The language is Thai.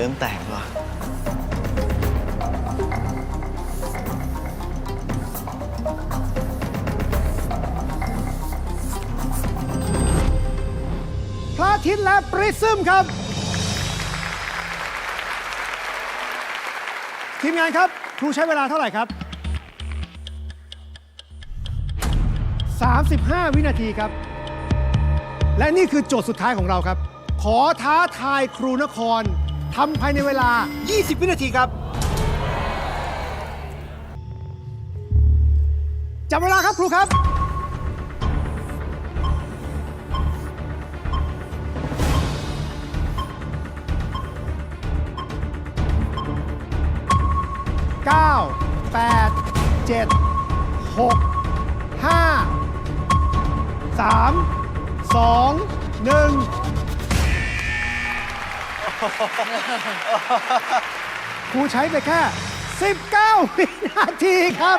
ริ่มแตกว่ะพระอาทิตย์และปริซึมครับ ทีมงานครับ ครูใช้เวลาเท่าไหร่ครับ 35 วินาทีครับ และนี่คือโจทย์สุดท้ายของเราครับ ขอท้าทายครูนคร ทำภายในเวลา 20 วินาทีครับจับเวลาครับครูครับเก้าแปดเจ็ดหกห้าสามสองหนึ่ง ครูใช้ไปแค่ 19 วินาทีครับ